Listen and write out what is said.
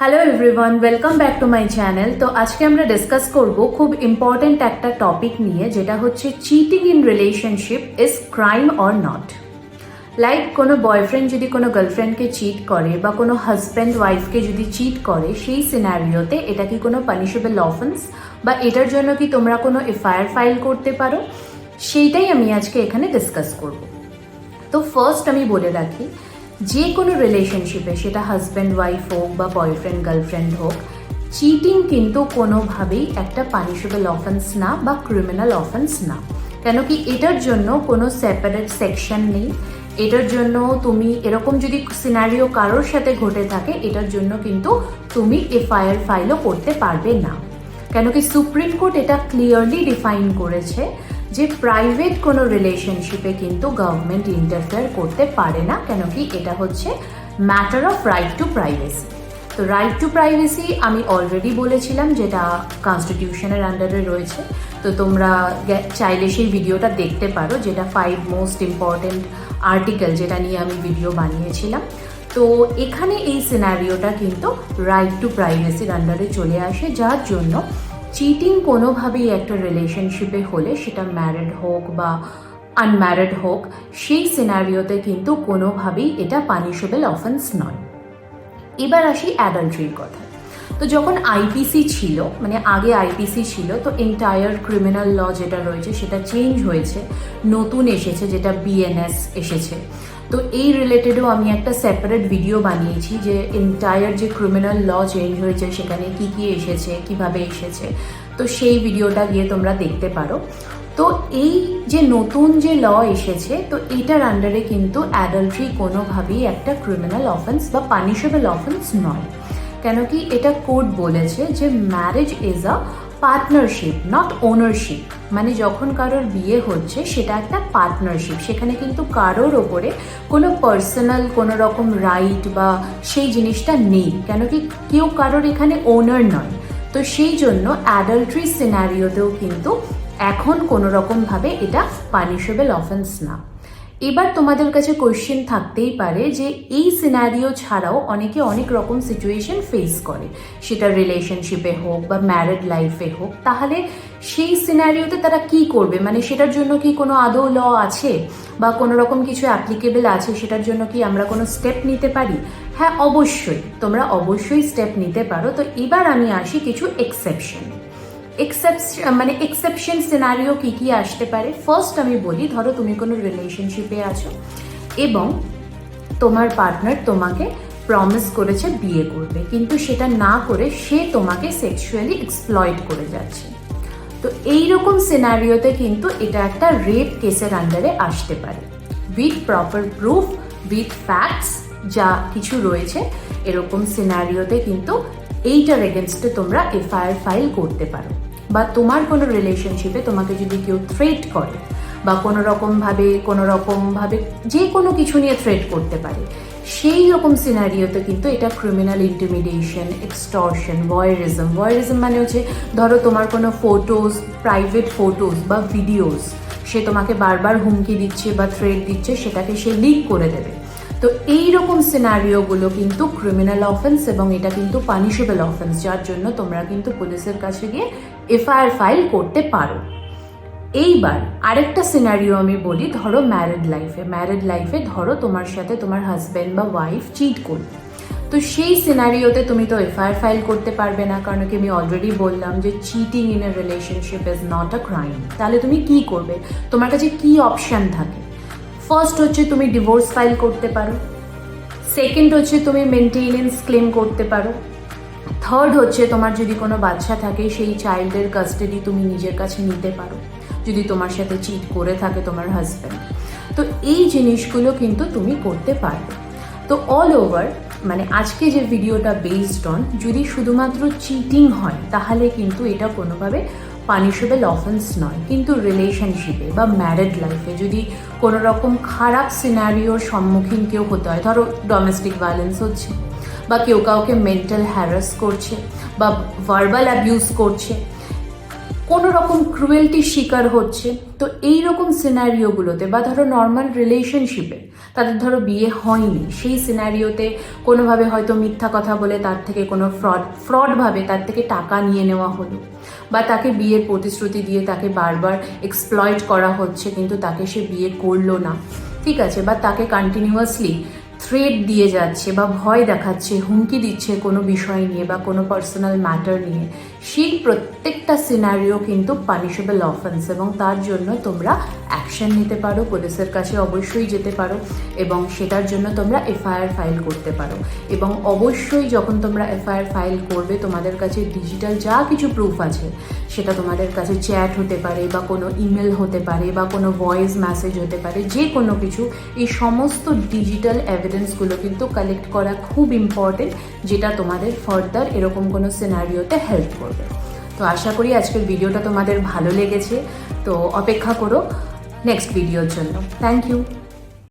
Hello everyone welcome back to my channel তো আজকে আমরা ডিসকাস করব খুব ইম্পর্ট্যান্ট একটা টপিক নিয়ে, যেটা হচ্ছে cheating in relationship is crime or not like কোনো বয়ফ্রেন্ড যদি কোনো গার্লফ্রেন্ডকে চিট করে বা কোনো হাজব্যান্ড ওয়াইফকে যদি চিট করে, সেই সিনারিওতে এটা কি কোনো পানিশেবল অফেন্স বা এটার জন্য কি তোমরা কোনো এফআইআর ফাইল করতে পারো? সেইটাই আমি আজকে এখানে ডিসকাস করব। তো ফার্স্ট আমি বলে রাখি যে কোনো রিলেশনশিপে সেটা হাজব্যান্ড ওয়াইফ হোক বা বয়ফ্রেন্ড গার্লফ্রেন্ড হোক চিটিং কিন্তু কোনোভাবেই একটা পানিশেবল অফেন্স না বা ক্রিমিনাল অফেন্স না। কেন কি এটার জন্য কোনো সেপারেট সেকশন নেই। এটার জন্য তুমি এরকম যদি সিনারিও কারোর সাথে ঘটে থাকে, এটার জন্য কিন্তু তুমি এফআইআর ফাইলও করতে পারবে না। কেন কি সুপ্রিম কোর্ট এটা ক্লিয়ারলি ডিফাইন করেছে যে প্রাইভেট কোনো রিলেশনশিপে কিন্তু গভর্নমেন্ট ইন্টারফেয়ার করতে পারে না কেন কি এটা হচ্ছে matter of right to privacy তো রাইট টু প্রাইভেসি আমি অলরেডি বলেছিলাম যেটা কনস্টিটিউশনের আন্ডারে রয়েছে। তো তোমরা চাইলে সেই ভিডিওটা দেখতে পারো, যেটা ফাইভ মোস্ট ইম্পর্টেন্ট আর্টিকেল যেটা নিয়ে আমি ভিডিও বানিয়েছিলাম। তো এখানে এই সিনারিওটা কিন্তু রাইট টু প্রাইভেসির আন্ডারে চলে আসে, যার জন্য চিটিং কোনোভাবেই একটা রিলেশনশিপে হলে, সেটা ম্যারিড হোক বা আনম্যারিড হোক, সেই সিনারিওতে কিন্তু কোনোভাবেই এটা পানিশেবল অফেন্স নয়। এবার আসি অ্যাডাল্ট্রির কথা তো যখন আইপিসি ছিল মানে আগে আইপিসি ছিল, তো এন্টায়ার ক্রিমিনাল ল যেটা রয়েছে সেটা চেঞ্জ হয়েছে, নতুন এসেছে যেটা বিএনএস এসেছে। তো এই রিলেটেডও আমি একটা সেপারেট ভিডিও বানিয়েছি যে এন্টায়ার যে ক্রিমিনাল ল চেঞ্জ হয়েছে, সেখানে কি কি এসেছে, কীভাবে এসেছে, তো সেই ভিডিওটা গিয়ে তোমরা দেখতে পারো। তো এই যে নতুন যে ল এসেছে, তো এটার আন্ডারে কিন্তু অ্যাডাল্ট্রি কোনোভাবেই একটা ক্রিমিনাল অফেন্স বা পানিশেবল অফেন্স নয়। কেন কি এটা কোর্ট বলেছে যে marriage is a partnership not ownership মানে যখন কারোর বিয়ে হচ্ছে, সেটা একটা পার্টনারশিপ সেখানে কিন্তু কারোর ওপরে কোনো পার্সোনাল কোনো রকম রাইট বা সেই জিনিসটা নেই। কেন কি কেউ কারোর এখানে ওনার নয়। তো সেই জন্য অ্যাডাল্ট্রি সিনারিওতেও কিন্তু এখন কোনো রকমভাবে এটা পানিশেবল অফেন্স না। এবার তোমাদের কাছে কোয়েশ্চেন থাকতেই পারে যে এই সিনারিও ছাড়াও অনেকে অনেক রকম সিচুয়েশন ফেস করে। সেটা রিলেশনশিপে হোক বা ম্যারিড লাইফে হোক, তাহলে সেই সিনারিওতে তারা কি করবে? মানে সেটার জন্য কি কোনো আদৌ ল আছে? বা কোনো রকম কিছু অ্যাপ্লিকেবল আছে? সেটার জন্য কি আমরা কোনো স্টেপ নিতে পারি? হ্যাঁ অবশ্যই। তোমরা অবশ্যই স্টেপ নিতে পারো। তো এবার আমি আসি কিছু এক্সেপশন মানে এক্সেপশন সিনারিও কি কি আসতে পারে? ফার্স্ট আমি বলি, ধরো তুমি কোনো রিলেশনশিপে আছো এবং তোমার পার্টনার তোমাকে প্রমিস করেছে বিয়ে করবে, কিন্তু সেটা না করে সে তোমাকে সেক্সুয়ালি এক্সপ্লয়েড করে যাচ্ছে। তো এই রকম সিনারিওতে কিন্তু এটা একটা রেপ কেসের আন্ডারে আসতে পারে। With proper proof with facts যা কিছু রয়েছে, এরকম সিনারিওতে কিন্তু এইটার এগেনস্টে তোমরা এফআইআর ফাইল করতে পারো। বা তোমার কোনো রিলেশনশিপে তোমাকে যদি কেউ থ্রেট করে বা কোনো রকমভাবে কোনো রকমভাবে যে কোনো কিছু নিয়ে থ্রেট করতে পারে, সেই রকম সিনারিওতে কিন্তু এটা criminal intimidation extortion voyeurism voyeurism মানে হচ্ছে, ধরো তোমার কোনো ফটোজ প্রাইভেট ফটোজ বা ভিডিওস সে তোমাকে বারবার হুমকি দিচ্ছে বা থ্রেট দিচ্ছে, সেটাকে সে লিক করে দেবে। তো এই রকম সিনারিওগুলো কিন্তু ক্রিমিনাল অফেন্স এবং এটা কিন্তু পানিশেবল অফেন্স যার জন্য তোমরা কিন্তু পুলিশের কাছে গিয়ে এফআইআর ফাইল করতে পারো। এইবার আরেকটা সিনারিও আমি বলি, ধরো ম্যারিড লাইফে ম্যারিড লাইফে ধরো তোমার সাথে তোমার হাজব্যান্ড বা ওয়াইফ চিট করবে। তো সেই সিনারিওতে তুমি তো এফআইআর ফাইল করতে পারবে না, কারণ কি আমি অলরেডি বললাম যে cheating in a relationship is not a crime তাহলে তুমি কি করবে? তোমার কাছে কি অপশান থাকে? ফার্স্ট হচ্ছে তুমি ডিভোর্স ফাইল করতে পারো। সেকেন্ড হচ্ছে তুমি মেনটেনেন্স ক্লেম করতে পারো। থার্ড হচ্ছে তোমার যদি কোনো বাচ্চা থাকে, সেই চাইল্ডের কাস্টাডি তুমি নিজের কাছে নিতে পারো। যদি তোমার সাথে চিট করে থাকে তোমার হাজব্যান্ড তো এই জিনিসগুলো কিন্তু তুমি করতে পারবে। তো অল ওভার মানে আজকে যে ভিডিওটা বেসড অন যদি শুধুমাত্র চিটিং হয়, তাহলে কিন্তু এটা কোনোভাবে পানিশেবল অফেন্স নয়। কিন্তু রিলেশনশিপে বা ম্যারিড লাইফে যদি কোনো রকম খারাপ সিনারিওর সম্মুখীন কেউ হতে হয়, ধরো ডোমেস্টিক ভায়োলেন্স হচ্ছে। বা কেউ কাউকে মেন্টাল হ্যারাস করছে বা ভার্বাল অ্যাবিউজ করছে, কোনো রকম ক্রুয়েলটির শিকার হচ্ছে, তো এই রকম সিনারিওগুলোতে বা ধরো নর্মাল রিলেশনশিপে তাদের ধরো বিয়ে হয়নি, সেই সিনারিওতে কোনোভাবে হয়তো মিথ্যা কথা বলে তার থেকে কোনো ফ্রড ফ্রডভাবে তার থেকে টাকা নিয়ে নেওয়া হলো বা তাকে বিয়ের প্রতিশ্রুতি দিয়ে তাকে বারবার এক্সপ্লয়েট করা হচ্ছে, কিন্তু তাকে সে বিয়ে করল না, ঠিক আছে? বা তাকে কন্টিনিউয়াসলি থ্রেড দিয়ে যাচ্ছে বা ভয় দেখাচ্ছে, হুমকি দিচ্ছে কোনো বিষয় নিয়ে বা কোনো পার্সোনাল ম্যাটার নিয়ে, সেই প্রত্যেকটা সিনারিও কিন্তু পানিশেবল অফেন্স এবং তার জন্য তোমরা অ্যাকশন নিতে পারো, পুলিশের কাছে অবশ্যই যেতে পারো এবং সেটার জন্য তোমরা এফআইআর ফাইল করতে পারো। এবং অবশ্যই যখন তোমরা এফআইআর ফাইল করবে, তোমাদের কাছে ডিজিটাল যা কিছু প্রুফ আছে, সেটা তোমাদের কাছে চ্যাট হতে পারে বা কোনো ইমেল হতে পারে বা কোনো ভয়েস মেসেজ হতে পারে যে কোনো কিছু, এই সমস্ত ডিজিটাল এভিডেন্সগুলো কিন্তু কালেক্ট করা খুব ইম্পর্টেন্ট যেটা তোমাদের ফার্দার এরকম কোনো সিনারিওতে হেল্প করবে। তো আশা করি আজকের ভিডিওটা তোমাদের ভালো লেগেছে। তো অপেক্ষা করো নেক্সট ভিডিওর জন্য। Thank you